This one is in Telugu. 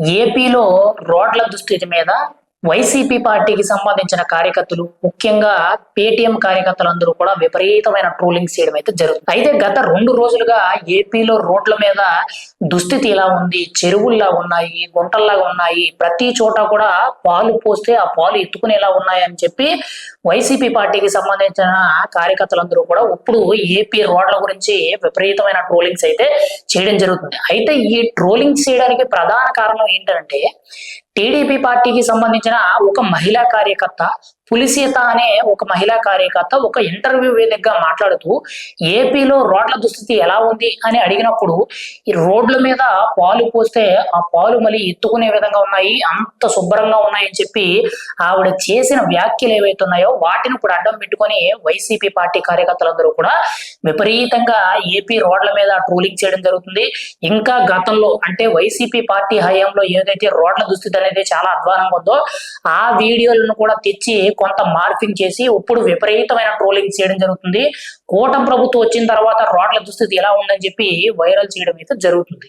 ఏపీలో రోడ్ల దుస్థితి మీద వైసీపీ పార్టీకి సంబంధించిన కార్యకర్తలు ముఖ్యంగా పేటీఎం కార్యకర్తలందరూ కూడా విపరీతమైన ట్రోలింగ్ చేయడం అయితే జరుగుతుంది. అయితే గత రెండు రోజులుగా ఏపీలో రోడ్ల మీద దుస్థితి ఇలా ఉంది చెరువుల్లా ఉన్నాయి గుంటల్లాగా ఉన్నాయి ప్రతి చోట కూడా పాలు పోస్తే ఆ పాలు ఎత్తుకునేలా ఉన్నాయని చెప్పి వైసీపీ పార్టీకి సంబంధించిన కార్యకర్తలందరూ కూడా ఇప్పుడు ఏపీ రోడ్ల గురించి విపరీతమైన ట్రోలింగ్స్ అయితే చేయడం జరుగుతుంది. అయితే ఈ ట్రోలింగ్ చేయడానికి ప్రధాన కారణం ఏంటంటే టీడీపీ పార్టీకి సంబంధించిన ఒక మహిళా కార్యకర్త పులిసీత అనే ఒక మహిళా కార్యకర్త ఒక ఇంటర్వ్యూ వేదికగా మాట్లాడుతూ ఏపీలో రోడ్ల దుస్థితి ఎలా ఉంది అని అడిగినప్పుడు ఈ రోడ్ల మీద పాలు పోస్తే ఆ పాలు మళ్ళీ ఎత్తుకునే విధంగా ఉన్నాయి అంత శుభ్రంగా ఉన్నాయని చెప్పి ఆవిడ చేసిన వ్యాఖ్యలు ఏవైతే ఉన్నాయో వాటిని కూడా అడ్డం పెట్టుకొని వైసీపీ పార్టీ కార్యకర్తలందరూ కూడా విపరీతంగా ఏపీ రోడ్ల మీద ట్రోలింగ్ చేయడం జరుగుతుంది. ఇంకా గతంలో అంటే వైసీపీ పార్టీ హయాంలో ఏదైతే రోడ్ల దుస్థితి అనేది చాలా అధ్వానంగా ఉందో ఆ వీడియోలను కూడా తెచ్చి కొంత మార్పింగ్ చేసి ఇప్పుడు విపరీతమైన ట్రోలింగ్ చేయడం జరుగుతుంది. కూటమి ప్రభుత్వం వచ్చిన తర్వాత రోడ్ల దుస్థితి ఎలా ఉందని చెప్పి వైరల్ చేయడం అయితే జరుగుతుంది.